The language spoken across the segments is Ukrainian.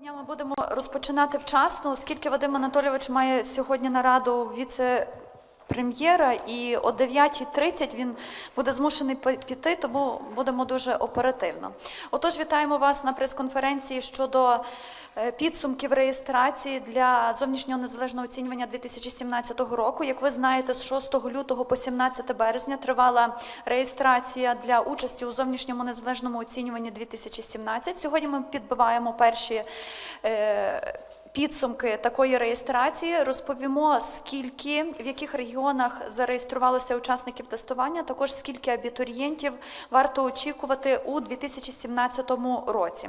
Дня ми будемо розпочинати вчасно, оскільки Вадим Анатолійович має сьогодні нараду віце-прем'єра, і о 9.30 він буде змушений піти, тому будемо дуже оперативно. Отож, вітаємо вас на прес-конференції щодо е, підсумків реєстрації для зовнішнього незалежного оцінювання 2017 року. Як ви знаєте, з 6 лютого по 17 березня тривала реєстрація для участі у зовнішньому незалежному оцінюванні 2017. Сьогодні ми підбиваємо перші е, підсумки такої реєстрації. Розповімо, скільки в яких регіонах зареєструвалося учасників тестування, також скільки абітурієнтів варто очікувати у 2017 році.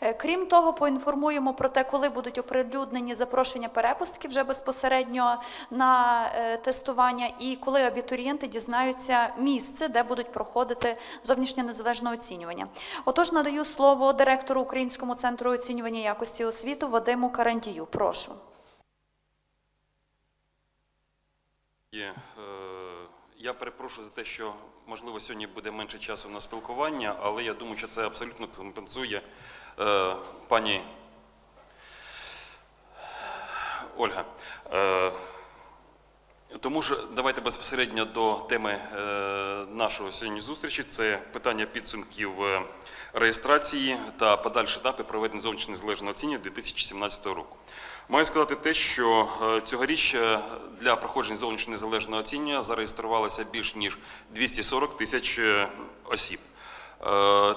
Е, Крім того, поінформуємо про те, коли будуть оприлюднені запрошення перепустки вже безпосередньо на е, тестування, і коли абітурієнти дізнаються місце, де будуть проходити зовнішнє незалежне оцінювання. Отож, надаю слово директору Українському центру оцінювання якості освіти Вадиму Карандію. Прошу. Є, е, Я перепрошую за те, що можливо сьогодні буде менше часу на спілкування, але я думаю, що це абсолютно компенсує е, пані Ольга. Е, Тому ж давайте безпосередньо до теми е, нашої сьогодні зустрічі. Це питання підсумків реєстрації та подальші етапи проведення зовнішньо незалежного оцінювання 2017 року. Маю сказати те, що е, цьогоріч е, для проходження зовнішньо незалежного оцінювання зареєструвалося більш ніж 240 тисяч е, осіб.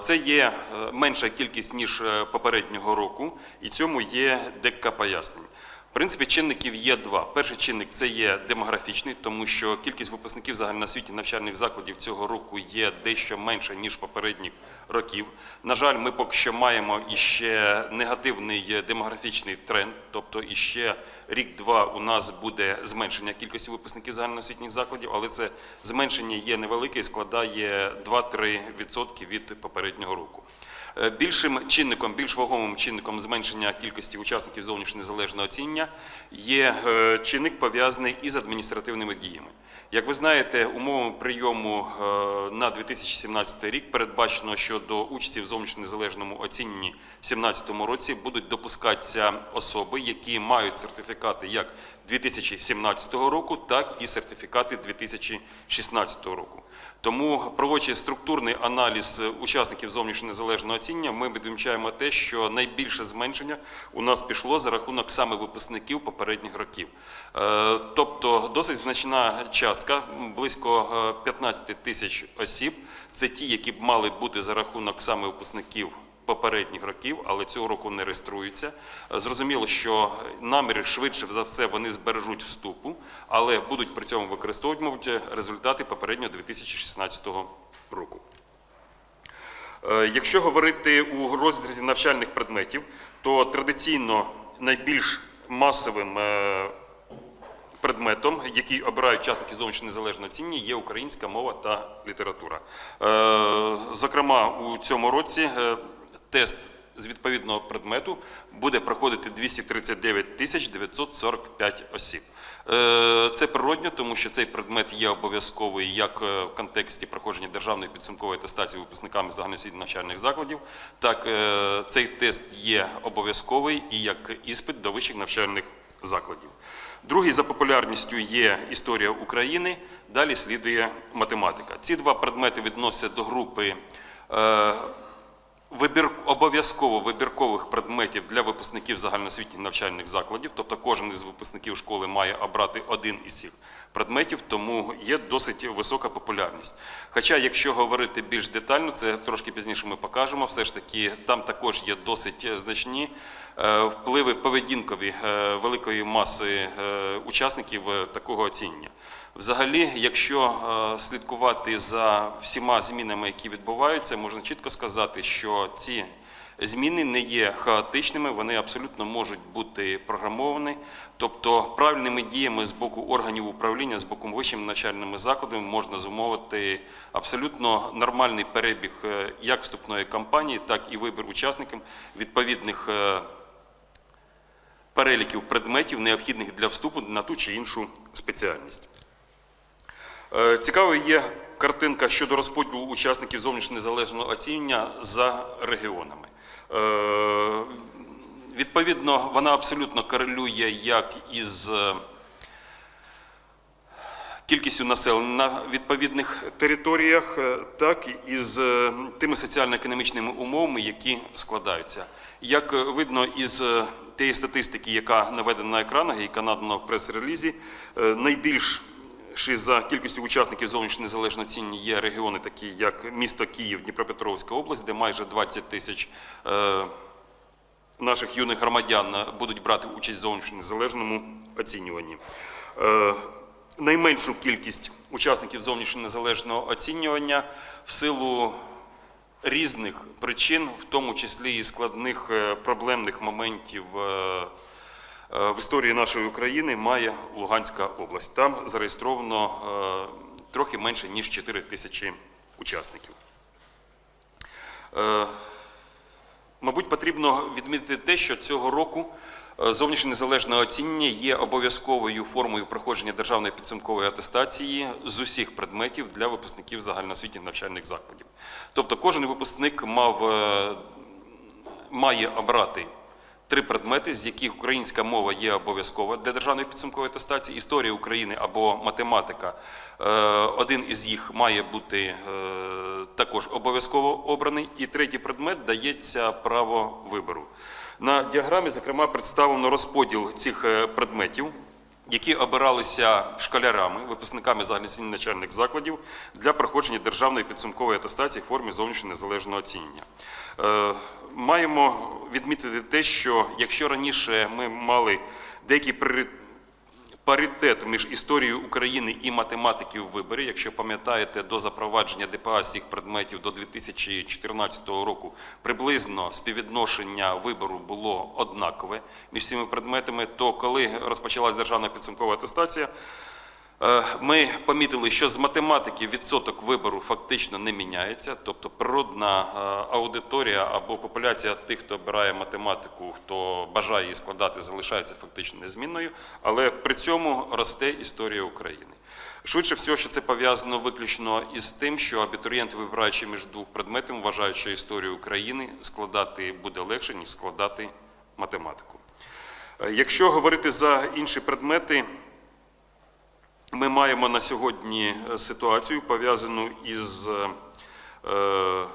Це є менша кількість ніж попереднього року, і цьому є декілька пояснень. В принципі, чинників є два. Перший чинник це є демографічний, тому що кількість випускників загальноосвітніх навчальних закладів цього року є дещо менша ніж попередніх років. На жаль, ми поки що маємо іще негативний демографічний тренд, тобто іще рік-два у нас буде зменшення кількості випускників загальноосвітніх закладів, але це зменшення є невелике і складає 2-3% від попереднього року. Е, Більшим чинником, більш вагомим чинником зменшення кількості учасників зовнішньо незалежного оцінення є е, чинник пов'язаний із адміністративними діями. Як ви знаєте, умовами прийому е, на 2017 рік передбачено, що до участі в зовнішньо незалежному оціненні в 2017 році будуть допускатися особи, які мають сертифікати як 2017 року, так і сертифікати 2016 року. Тому, проводячи структурний аналіз учасників зовнішнього незалежного оцінення, ми відмічаємо те, що найбільше зменшення у нас пішло за рахунок саме випускників попередніх років. Е, Тобто досить значна частка, близько е, 15 тисяч осіб, це ті, які б мали бути за рахунок саме випускників попередніх років, але цього року не реєструються. Е, Зрозуміло, що наміри швидше за все вони збережуть вступу, але будуть при цьому використовувати, результати попереднього 2016 року. Е, Якщо говорити у розрізі навчальних предметів, то традиційно найбільш масовим е, предметом, який обирають учасники зовнішньо незалежного оцінення, є українська мова та література. Е, Зокрема, у цьому році тест з відповідного предмету буде проходити 239 тисяч 945 осіб. Е, Це природньо, тому що цей предмет є обов'язковий як е, в контексті проходження державної підсумкової атестації випускниками загальноосвітніх навчальних закладів, так е, цей тест є обов'язковий і як іспит до вищих навчальних закладів. Другий за популярністю є історія України, далі слідує математика. Ці два предмети відносяться до групи вибір, обов'язково вибіркових предметів для випускників загальноосвітніх навчальних закладів, тобто кожен із випускників школи має обрати один із цих предметів, тому є досить висока популярність. Хоча, якщо говорити більш детально, це трошки пізніше ми покажемо, все ж таки там також є досить значні е, впливи поведінкові е, великої маси е, учасників такого оцінення. Взагалі, якщо е, слідкувати за всіма змінами, які відбуваються, можна чітко сказати, що ці зміни не є хаотичними, вони абсолютно можуть бути програмовані. Тобто правильними діями з боку органів управління, з боку вищими навчальними закладами можна зумовити абсолютно нормальний перебіг е, як вступної кампанії, так і вибір учасників відповідних е, переліків предметів, необхідних для вступу на ту чи іншу спеціальність. Е, Цікавою є картинка щодо розподілу учасників зовнішньо незалежного оцінювання за регіонами. Е, Відповідно, вона абсолютно корелює як із е, кількістю населення на відповідних територіях, так і з тими соціально-економічними умовами, які складаються. Як видно із тієї статистики, яка наведена на екранах, яка надана в прес-релізі, е, найбільш за кількістю учасників зовнішньо незалежного оцінювання є регіони, такі як місто Київ, Дніпропетровська область, де майже 20 тисяч е, наших юних громадян е, будуть брати участь в зовнішньо незалежному оцінюванні. Е, Найменшу кількість учасників зовнішньо незалежного оцінювання в силу різних причин, в тому числі і складних проблемних моментів в історії нашої України, має Луганська область. Там зареєстровано е, трохи менше ніж 4 тисячі учасників. Е, Мабуть, потрібно відмітити те, що цього року е, зовнішнє незалежне оцінювання є обов'язковою формою проходження державної підсумкової атестації з усіх предметів для випускників загальноосвітніх навчальних закладів. Тобто кожен випускник мав, е, має обрати три предмети, з яких українська мова є обов'язкова для державної підсумкової атестації, історія України або математика. е, Один із їх має бути е, також обов'язково обраний, і третій предмет дається право вибору. На діаграмі, зокрема, представлено розподіл цих е, предметів, які обиралися школярами, випускниками загальноосвітніх начальних закладів для проходження державної підсумкової атестації в формі зовнішньо незалежного оцінення. Е, Маємо відмітити те, що якщо раніше ми мали деякі пріоритет паритет між історією України і математики в виборі. Якщо пам'ятаєте, до запровадження ДПА цих предметів до 2014 року приблизно співвідношення вибору було однакове між цими предметами, то коли розпочалась державна підсумкова атестація, Ми помітили, що з математики відсоток вибору фактично не міняється, тобто природна е, аудиторія або популяція тих, хто обирає математику, хто бажає її складати, залишається фактично незмінною, але при цьому росте історія України. Швидше всього, що це пов'язано виключно із тим, що абітурієнт, вибираючи між двох предметів, вважають, що історію України складати буде легше, ніж складати математику. Е, Якщо говорити за інші предмети, ми маємо на сьогодні е, ситуацію пов'язану із е,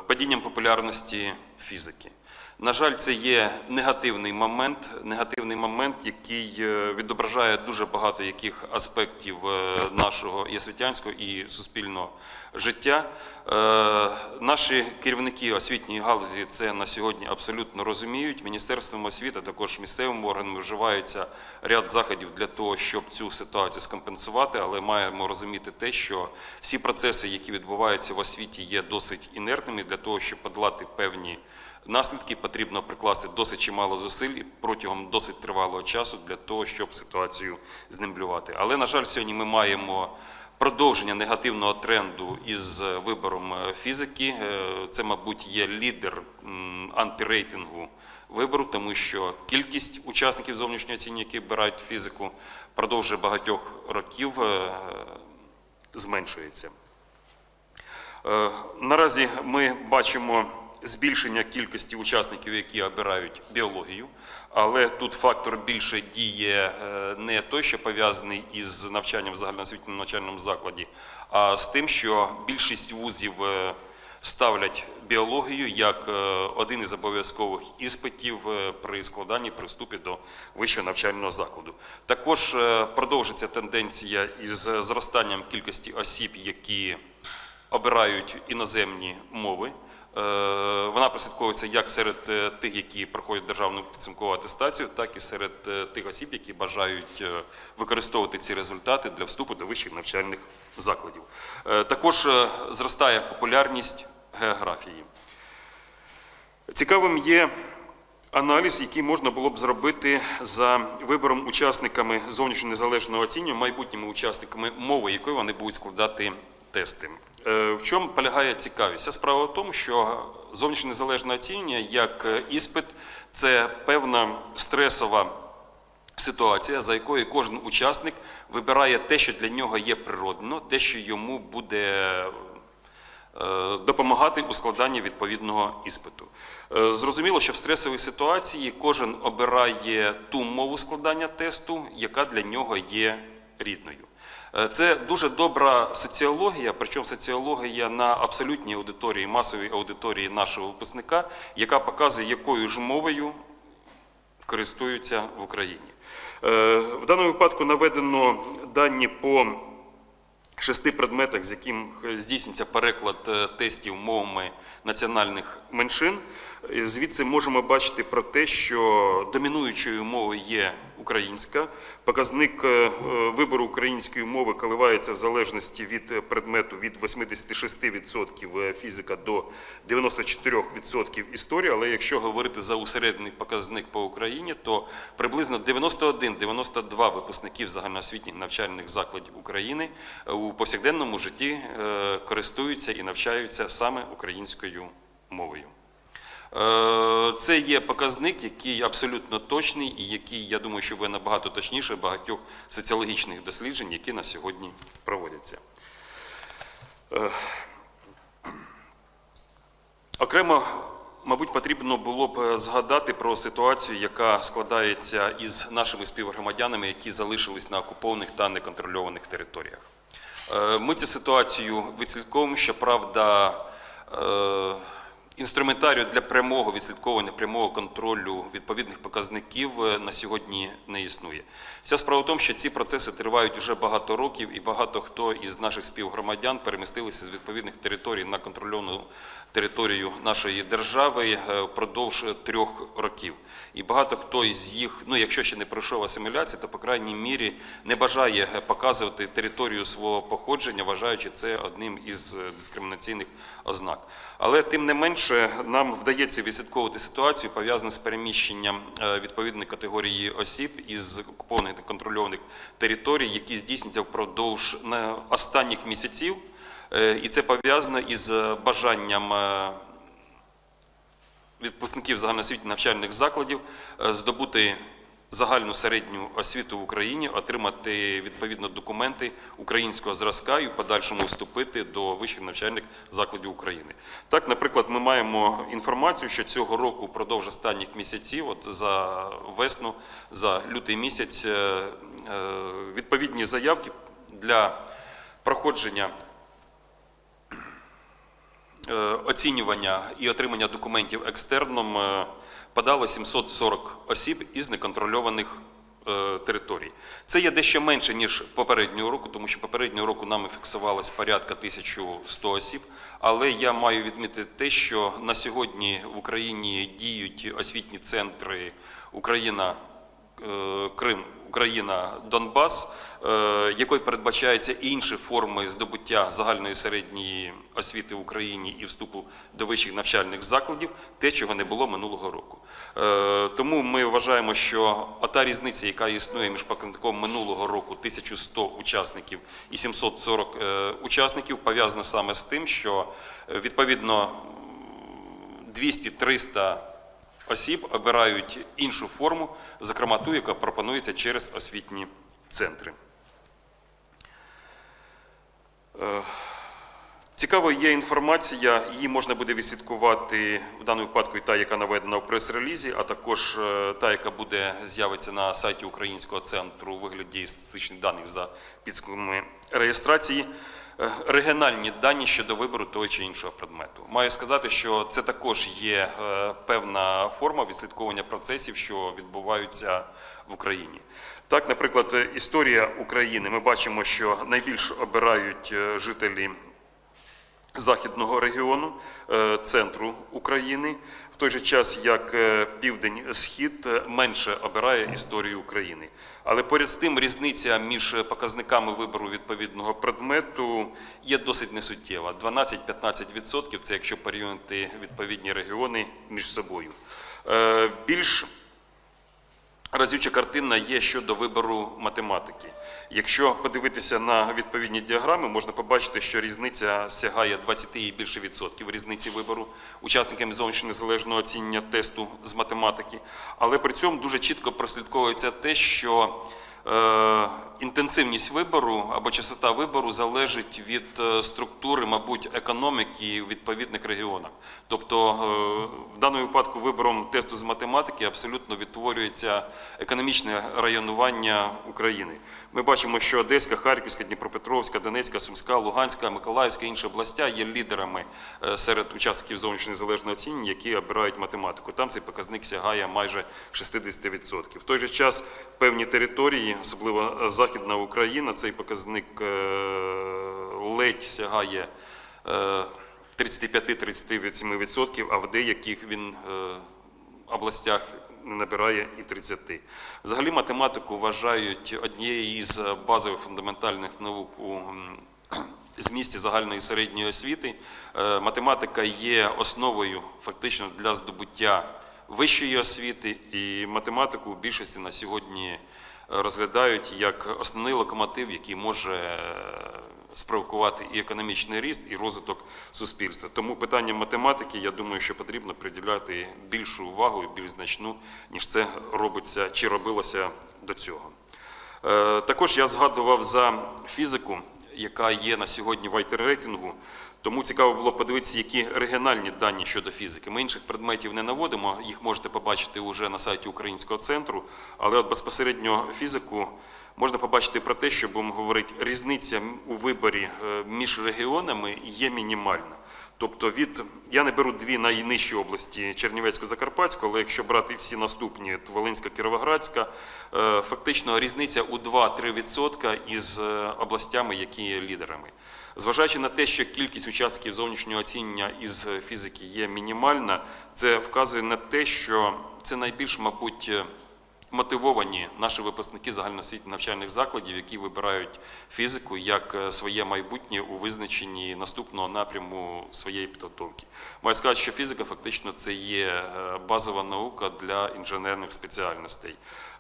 падінням популярності фізики. На жаль, це є негативний момент, негативний момент, який е, відображає дуже багато яких аспектів е, нашого і освітянського і суспільного життя. Е, Наші керівники освітньої галузі це на сьогодні абсолютно розуміють. Міністерством освіти, також місцевими органами вживаються ряд заходів для того, щоб цю ситуацію скомпенсувати, але маємо розуміти те, що всі процеси, які відбуваються в освіті, є досить інертними для того, щоб подолати певні наслідки, потрібно прикласти досить чимало зусиль протягом досить тривалого часу для того, щоб ситуацію знемблювати. Але на жаль, сьогодні ми маємо. Продовження негативного тренду із вибором е, фізики Е, це, мабуть, є лідер антирейтингу вибору, тому що кількість учасників зовнішнього оцінювання, які обирають фізику, продовж багатьох років е, зменшується. Наразі ми бачимо збільшення кількості учасників, які обирають біологію, але тут фактор більше діє е, не той, що пов'язаний із навчанням в загальноосвітньому навчальному закладі, а з тим, що більшість вузів е, ставлять біологію як е, один із обов'язкових іспитів при складанні при вступі до вищого навчального закладу. Також продовжиться тенденція із зростанням кількості осіб, які обирають іноземні мови. Е, Вона прослідковується як серед е, тих, які проходять державну підсумкову атестацію, так і серед е, тих осіб, які бажають використовувати ці результати для вступу до вищих навчальних закладів. Також зростає популярність географії. Цікавим є аналіз, який можна було б зробити за вибором учасниками зовнішньо незалежного оцінювання, майбутніми учасниками мови, якої вони будуть складати тести. Е, В чому полягає цікавість? Ця справа в тому, що зовнішнє незалежне оцінювання як е, іспит це певна стресова ситуація, за якою кожен учасник вибирає те, що для нього є природно, те, що йому буде е, допомагати у складанні відповідного іспиту. Зрозуміло, що в стресовій ситуації кожен обирає ту мову складання тесту, яка для нього є рідною. Е, Це дуже добра соціологія, причому соціологія на абсолютній аудиторії, масовій аудиторії нашого випускника, яка показує, якою ж мовою користуються в Україні. Е, В даному випадку наведено дані по шести предметах, з яким здійснюється переклад е, тестів мовами національних меншин. Звідси можемо бачити про те, що домінуючою мовою є українська. Показник е, вибору української мови коливається в залежності від предмету від 86% фізика до 94% історія. Але якщо говорити за усереднений показник по Україні, то приблизно 91-92 випускників загальноосвітніх навчальних закладів України у повсякденному житті е, користуються і навчаються саме українською мовою. Е, Це є показник, який абсолютно точний і який, я думаю, що буде набагато точніше багатьох соціологічних досліджень, які на сьогодні проводяться. Е, Окремо, мабуть, потрібно було б е, згадати про ситуацію, яка складається із нашими співгромадянами, які залишились на окупованих та неконтрольованих територіях. Ми цю ситуацію відслідковуємо, щоправда, інструментарію для прямого відслідковування, прямого контролю відповідних показників е, на сьогодні не існує. Вся справа в тому, що ці процеси тривають вже багато років, і багато хто із наших співгромадян перемістилися з відповідних територій на контрольовану територію нашої держави е, впродовж трьох років. І багато хто із їх, ну якщо ще не пройшов асиміляцію, то по крайній мірі не бажає е, показувати територію свого походження, вважаючи це одним із е, дискримінаційних ознак. Але тим не менше нам вдається відслідковувати ситуацію, пов'язану з переміщенням відповідної категорії осіб із окупованих контрольованих територій, які здійснюються впродовж е, останніх місяців. Е, І це пов'язано із е, бажанням відпускників загальноосвітніх навчальних закладів здобути загальну середню освіту в Україні, отримати відповідно документи українського зразка і в подальшому вступити до вищих навчальних закладів України. Так, наприклад, ми маємо інформацію, що цього року впродовж останніх місяців, от за весну, за лютий місяць, е, е, відповідні заявки для проходження е, оцінювання і отримання документів екстерном подало 740 осіб із неконтрольованих е, територій. Це є дещо менше, ніж попереднього року, тому що попереднього року нами фіксувалось порядка 1100 осіб. Але я маю відмітити те, що на сьогодні в Україні діють освітні центри Україна е, Крим, Україна, Донбас, е, якою передбачаються інші форми здобуття загальної середньої освіти в Україні і вступу до вищих навчальних закладів, те, чого не було минулого року. Е, Тому ми вважаємо, що ота різниця, яка існує між показником минулого року 1100 учасників і 740 е, учасників, пов'язана саме з тим, що відповідно 200-300 осіб обирають іншу форму, зокрема ту, яка пропонується через освітні центри. Е, Цікавою є інформація, її можна буде відслідкувати в даному випадку і та, яка наведена в прес-релізі, а також е, та, яка буде з'явиться на сайті Українського центру у вигляді статистичних даних за підсумками реєстрації. Е, Регіональні дані щодо вибору того чи іншого предмету. Маю сказати, що це також є е, певна форма відслідковування процесів, що відбуваються в Україні. Так, наприклад, історія України. Ми бачимо, що найбільше обирають е, жителі західного регіону, центру України, той же час як е, південь схід е, менше обирає історію України. Але поряд з тим різниця між показниками вибору відповідного предмету є досить несуттєва. 12-15% – це якщо порівняти відповідні регіони між собою. Е, Більш Разюча картина є щодо вибору математики. Якщо подивитися на відповідні діаграми, можна побачити, що різниця сягає 20 і більше відсотків різниці вибору учасниками зовнішнього незалежного оцінення тесту з математики. Але при цьому дуже чітко прослідковується те, що інтенсивність вибору або частота вибору залежить від е, структури, мабуть, економіки в відповідних регіонах. Тобто, е, в даному випадку вибором тесту з математики абсолютно відтворюється економічне районування України. Ми бачимо, що Одеська, Харківська, Дніпропетровська, Донецька, Сумська, Луганська, Миколаївська і інші областя є лідерами е, серед учасників зовнішнього незалежного оцінювання, які обирають математику. Там цей показник сягає майже 60%. В той же час певні території, особливо е, Західна Україна, цей показник е, ледь сягає е, 35-37%, а в деяких він е, областях не набирає і 30. Взагалі математику вважають однією із базових фундаментальних наук у змісті загальної середньої освіти. Е, Математика є основою фактично для здобуття вищої освіти, і математику в більшості на сьогодні е, розглядають як основний локомотив, який може е, спровокувати і економічний ріст, і розвиток суспільства. Тому питанням математики, я думаю, що потрібно приділяти більшу увагу і більш значну, ніж це робиться чи робилося до цього. Е, Також я згадував за фізику, яка є на сьогодні в IT-рейтингу. Тому цікаво було подивитися, які регіональні дані щодо фізики. Ми інших предметів не наводимо, їх можете побачити вже на сайті Українського центру, але от безпосередньо фізику можна побачити про те, що будемо говорити, різниця у виборі е, між регіонами є мінімальна. Тобто від я не беру дві найнижчі області Чернівецько-Закарпатську, але якщо брати всі наступні, Волинська, Кіровоградська, е, фактично різниця у 2-3% із е, областями, які є лідерами. Зважаючи на те, що кількість учасників зовнішнього оцінення із фізики є мінімальна, це вказує на те, що це найбільш, мабуть, мотивовані наші випускники загальноосвітніх навчальних закладів, які вибирають фізику як е, своє майбутнє у визначенні наступного напряму своєї підготовки. Маю сказати, що фізика фактично це є е, базова наука для інженерних спеціальностей.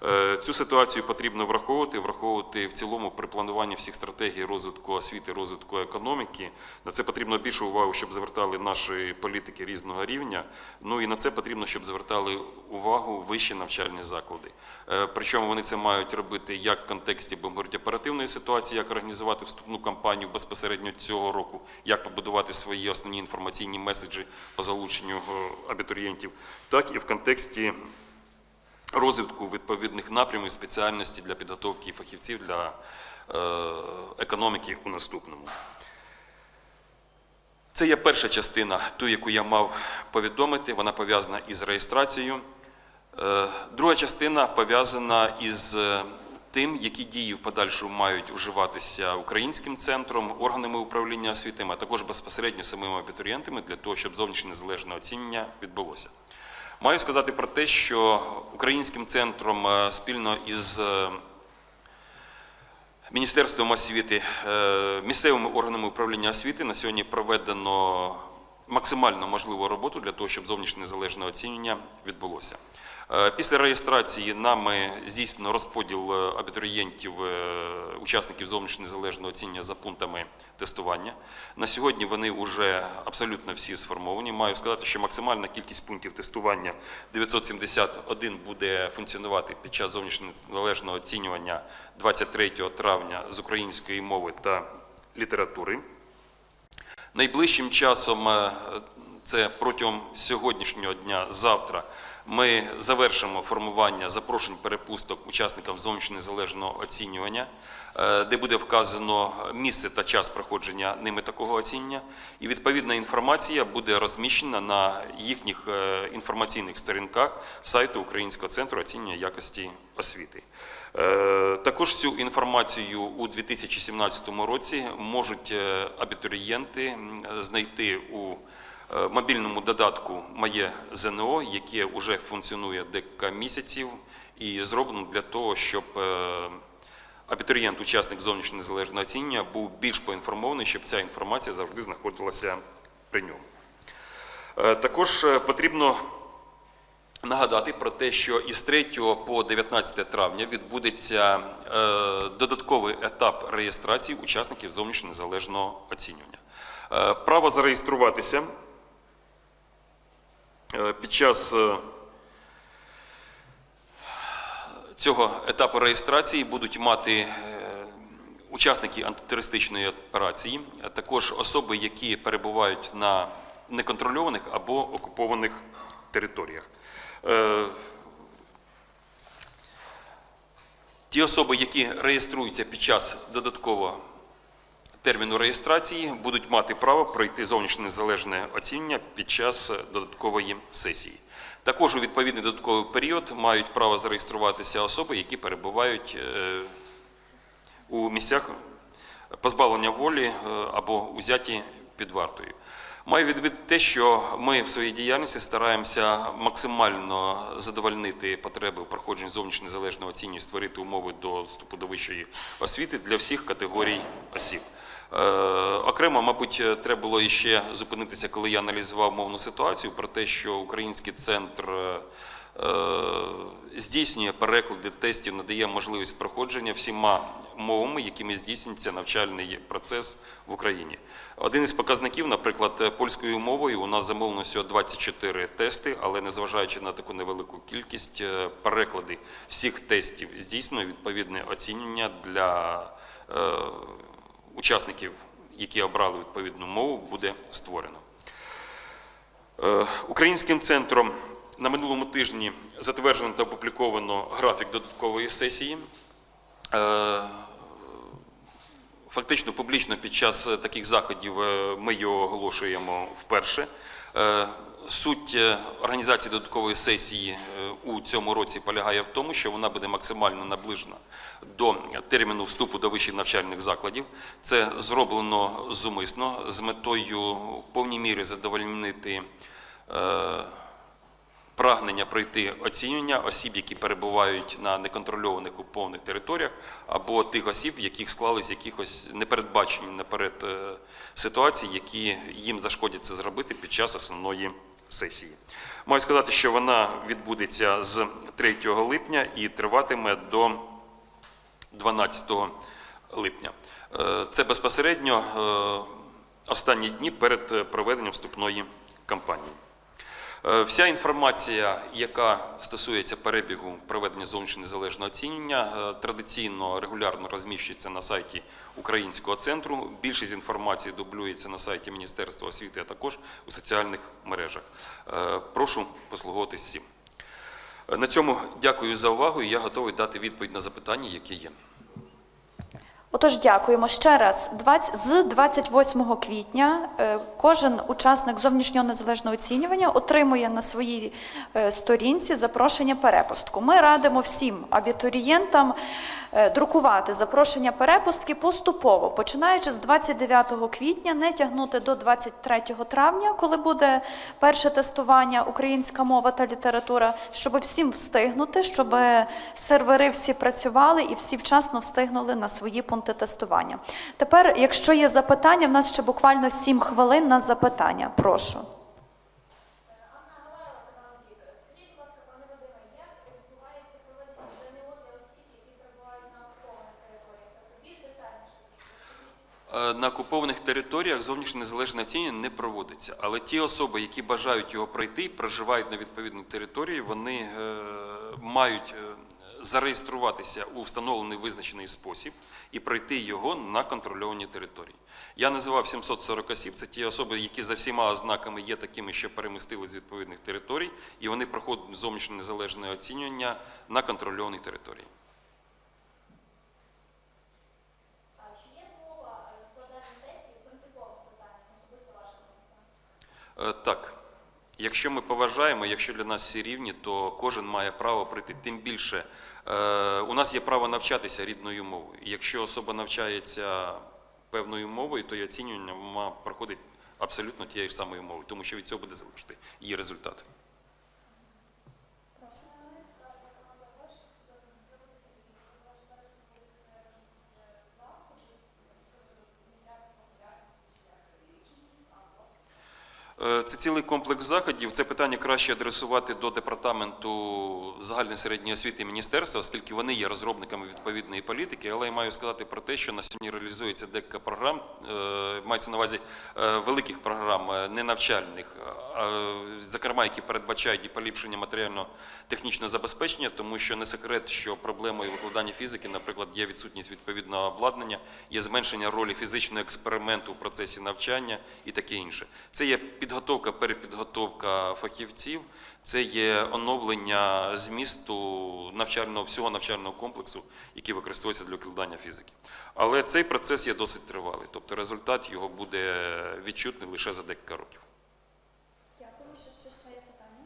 Е, Цю ситуацію потрібно враховувати, враховувати в цілому при плануванні всіх стратегій розвитку освіти, розвитку економіки. На це потрібно більше увагу, щоб звертали наші політики різного рівня. Ну і на це потрібно, щоб звертали увагу вищі навчальні заклади. Е, Причому вони це мають робити як в контексті говорити, оперативної ситуації, як організувати вступну кампанію безпосередньо цього року, як побудувати свої основні інформаційні меседжі по залученню е, абітурієнтів, так і в контексті розвитку відповідних напрямів спеціальності для підготовки фахівців для е, економіки у наступному. Це є перша частина, ту, яку я мав повідомити. Вона пов'язана із реєстрацією. Е, Друга частина пов'язана із е, тим, які дії в подальшому мають вживатися українським центром, органами управління освіти, а також безпосередньо самими абітурієнтами для того, щоб зовнішнє незалежне оцінення відбулося. Маю сказати про те, що українським центром е, спільно із е, Міністерством освіти, е, місцевими органами управління освіти на сьогодні проведено максимально можливу роботу для того, щоб зовнішнє незалежне оцінювання відбулося. Е, Після реєстрації нами здійснено розподіл е, абітурієнтів, е, учасників зовнішнього незалежного оцінювання за пунктами тестування. На сьогодні вони вже абсолютно всі сформовані. Маю сказати, що максимальна кількість пунктів тестування 971 буде функціонувати під час зовнішнього незалежного оцінювання 23 травня з української мови та літератури. Найближчим часом, е, це протягом сьогоднішнього дня, завтра, ми завершимо формування запрошень перепусток учасникам зовнішнього незалежного оцінювання, е, де буде вказано місце та час проходження ними такого оцінювання, і відповідна інформація буде розміщена на їхніх е, інформаційних сторінках сайту Українського центру оцінювання якості освіти. Е, Також цю інформацію у 2017 році можуть абітурієнти знайти у мобільному додатку Моє ЗНО, яке вже функціонує декілька місяців, і зроблено для того, щоб е, абітурієнт, учасник зовнішнього незалежного оцінювання, був більш поінформований, щоб ця інформація завжди знаходилася при ньому. Е, Також е, потрібно нагадати про те, що із 3 по 19 травня відбудеться е, додатковий етап реєстрації учасників зовнішнього незалежного оцінювання. Е, Право зареєструватися е, під час е, цього етапу реєстрації будуть мати е, учасники антитерористичної операції, а також особи, які перебувають на неконтрольованих або окупованих територіях. Е, Ті особи, які реєструються під час додаткового терміну реєстрації, будуть мати право пройти зовнішнє незалежне оцінювання під час додаткової сесії. Також у відповідний додатковий період мають право зареєструватися особи, які перебувають е, у місцях позбавлення волі е, або узяті під вартою. Маю відбити те, що ми в своїй діяльності стараємося максимально задовольнити потреби у проходженні зовнішньо незалежного створити умови до вступу до вищої освіти для всіх категорій осіб. Е, Окремо, мабуть, треба було іще зупинитися, коли я аналізував мовну ситуацію, про те, що український центр е, е, здійснює переклади тестів, надає можливість проходження всіма мовами, якими здійснюється навчальний процес в Україні. Один із показників, наприклад, польською мовою у нас замовлено всього 24 тести, але незважаючи на таку невелику кількість, переклади всіх тестів здійснює відповідне оцінювання для учасників, які обрали відповідну мову, буде створено. Е, Українським центром на минулому тижні затверджено та опубліковано графік додаткової сесії. Е, Фактично, публічно під час таких заходів е, ми його оголошуємо вперше. Суть е, організації додаткової сесії е, у цьому році полягає в тому, що вона буде максимально наближена до терміну вступу до вищих навчальних закладів. Це зроблено зумисно з метою в повній мірі задовольнити е, прагнення пройти оцінювання осіб, які перебувають на неконтрольованих окупованих територіях, або тих осіб, яких склались якихось непередбачені наперед ситуації, які їм зашкодять це зробити під час основної сесії. Маю сказати, що вона відбудеться з 3 липня і триватиме до 12 липня. Е, Це безпосередньо е, останні дні перед проведенням вступної кампанії. Е, Вся інформація, яка стосується перебігу проведення зовнішнього незалежного оцінювання, е, традиційно регулярно розміщується на сайті Українського центру. Більшість інформації дублюється на сайті Міністерства освіти, а також у соціальних мережах. Е, Прошу послуговуватись цим. Е, На цьому дякую за увагу і я готовий дати відповідь на запитання, які є. Отож, дякуємо ще раз. 20 з 28 квітня е, кожен учасник зовнішнього незалежного оцінювання отримує на своїй е, сторінці запрошення перепустку. Ми радимо всім абітурієнтам е, друкувати запрошення перепустки поступово, починаючи з 29 квітня, не тягнути до 23 травня, коли буде перше тестування українська мова та література, щоб всім встигнути, щоб сервери всі працювали і всі вчасно встигнули на свої пункти тестування. Тепер, якщо є запитання, в нас ще буквально 7 хвилин на запитання. Прошу. Е, На окупованих територіях зовнішнє незалежне оцінювання не проводиться. Але ті особи, які бажають його пройти, проживають на відповідній території, вони е, мають е, зареєструватися у встановлений визначений спосіб і пройти його на контрольованій території. Я називав 740 осіб. Це ті особи, які за всіма ознаками є такими, що перемістили з відповідних територій, і вони проходять зовнішнє незалежне оцінювання на контрольованій території. Е? Е, Так. Якщо ми поважаємо, якщо для нас всі рівні, то кожен має право прийти. Тим більше е, у нас є право навчатися рідною мовою. Якщо особа навчається певною мовою, то і оцінювання проходить абсолютно тією ж самою мовою, тому що від цього буде залежати її результат. Це цілий комплекс заходів. Це питання краще адресувати до департаменту загальної середньої освіти міністерства, оскільки вони є розробниками відповідної політики. Але я маю сказати про те, що на сьогодні реалізується декілька програм, е, мається на увазі е, великих програм, е, не навчальних, зокрема, які передбачають і поліпшення матеріально-технічного забезпечення, тому що не секрет, що проблемою викладання фізики, наприклад, є відсутність відповідного обладнання, є зменшення ролі фізичного експерименту у процесі навчання і таке інше. Це є підготовка, перепідготовка фахівців, це є оновлення змісту навчального всього навчального комплексу, який використовується для викладання фізики. Але цей процес є досить тривалий, тобто результат його буде відчутний лише за декілька років. Дякую. Що ще, ще є питання?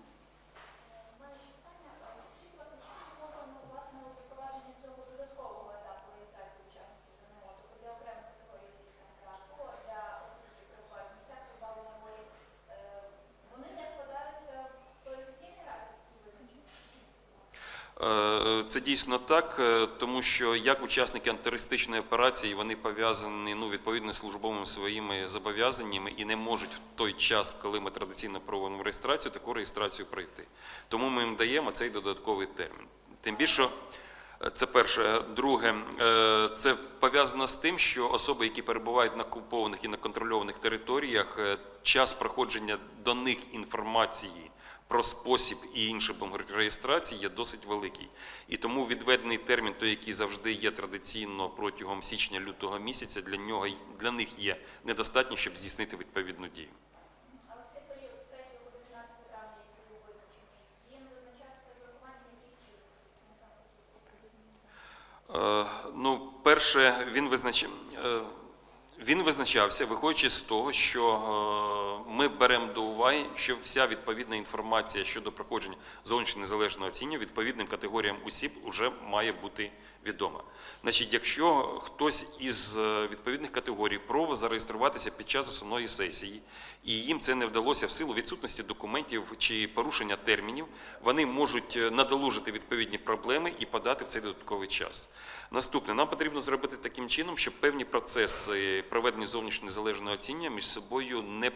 У мене ще питання. А Скажіть, будь ласка, чи сьогодні власне у запровадження цього додаткового етапу реєстрації учасників ЗНО, тобто для окремих категорій осіб або для осіб, які перебувають в місцях позбавлення волі, е, вони не вкладаються в той офіційний графік, який визначений? Е, Це дійсно так, е, тому що як учасники антитерористичної операції вони пов'язані ну, відповідно службовими своїми зобов'язаннями і не можуть в той час, коли ми традиційно проводимо реєстрацію, таку реєстрацію пройти. Тому ми їм даємо цей додатковий термін. Тим більше. е, Це перше. Друге, е, це пов'язано з тим, що особи, які перебувають на окупованих і на контрольованих територіях, час проходження до них інформації про спосіб і інше реєстрації є досить великий. І тому відведений термін, той, який завжди є традиційно протягом січня-лютого місяця, для нього для них є недостатньо, щоб здійснити відповідну дію. А ось цей період з 3 по 15 травня, який був визначений, він визначався з урахуванням яких? Ну, таких. Е, Ну, перше, він визнач... е, він визначався, виходячи з того, що е, ми беремо до уваги, що вся відповідна інформація щодо проходження зовнішнього незалежного оцінювання відповідним категоріям осіб вже має бути відома. Значить, якщо хтось із е, відповідних категорій пробував зареєструватися під час основної сесії, і їм це не вдалося в силу відсутності документів чи порушення термінів, вони можуть е, надолужити відповідні проблеми і подати в цей додатковий час. Наступне, нам потрібно зробити таким чином, щоб певні процеси проведення зовнішнього незалежного оцінювання між собою не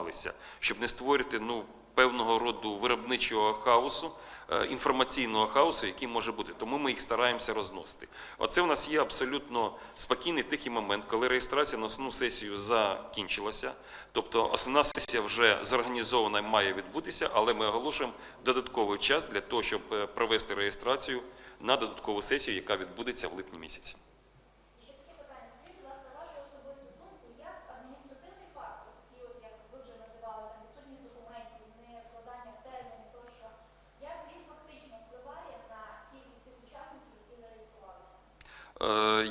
перетиналися, щоб не створити ну, певного роду виробничого хаосу, е, інформаційного хаосу, який може бути. Тому ми їх стараємося розносити. Оце в нас є абсолютно спокійний тихий момент, коли реєстрація на основну сесію закінчилася. Тобто основна сесія вже зорганізована і має відбутися, але ми оголошуємо додатковий час для того, щоб е, провести реєстрацію на додаткову сесію, яка відбудеться в липні місяці. І ще таке питання. Скажіть, будь ласка, вашу особисту думку, як адміністративний фактор, такий от, як ви вже називали, там відсутність документів, не вкладання в терміни тощо, як він фактично впливає на кількість тих учасників, які зареєструвалися? Е,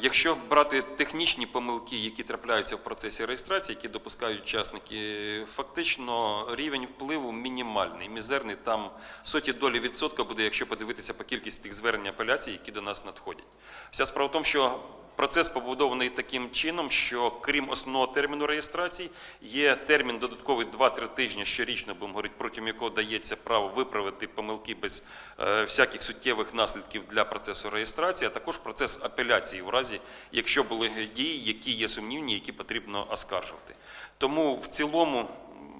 Якщо брати технічні помилки, які трапляються в процесі реєстрації, які допускають учасники, фактично рівень впливу мінімальний, мізерний. Там соті долі відсотка буде, якщо подивитися по кількість тих звернень апеляцій, які до нас надходять. Вся справа в тому, що Процес побудований таким чином, що крім основного терміну реєстрації, є термін додатковий 2-3 тижні щорічно, будемо говорити, протягом якого дається право виправити помилки без е, всяких суттєвих наслідків для процесу реєстрації, а також процес апеляції, в разі якщо були дії, які є сумнівні, які потрібно оскаржувати. Тому в цілому.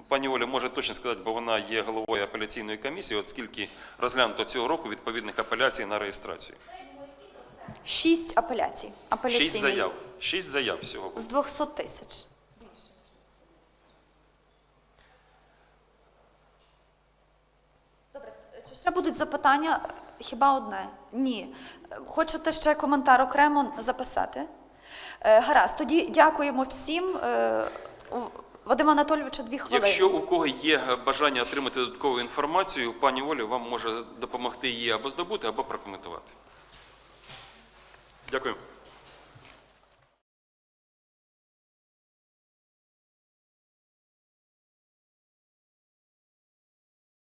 Пані Оля може точно сказати, бо вона є головою апеляційної комісії, от скільки розглянуто цього року відповідних апеляцій на реєстрацію. Шість апеляцій. Апеляційні. Шість заяв. Шість заяв всього. було. З 200 тисяч. Добре, чи ще будуть запитання? Хіба одне? Ні. Хочете ще коментар окремо записати? Е, Гаразд, тоді дякуємо всім. Е, Вадима Анатолійовича дві хвилини. Якщо у кого є бажання отримати додаткову інформацію, пані Оля вам може допомогти її або здобути, або прокоментувати. Дякую.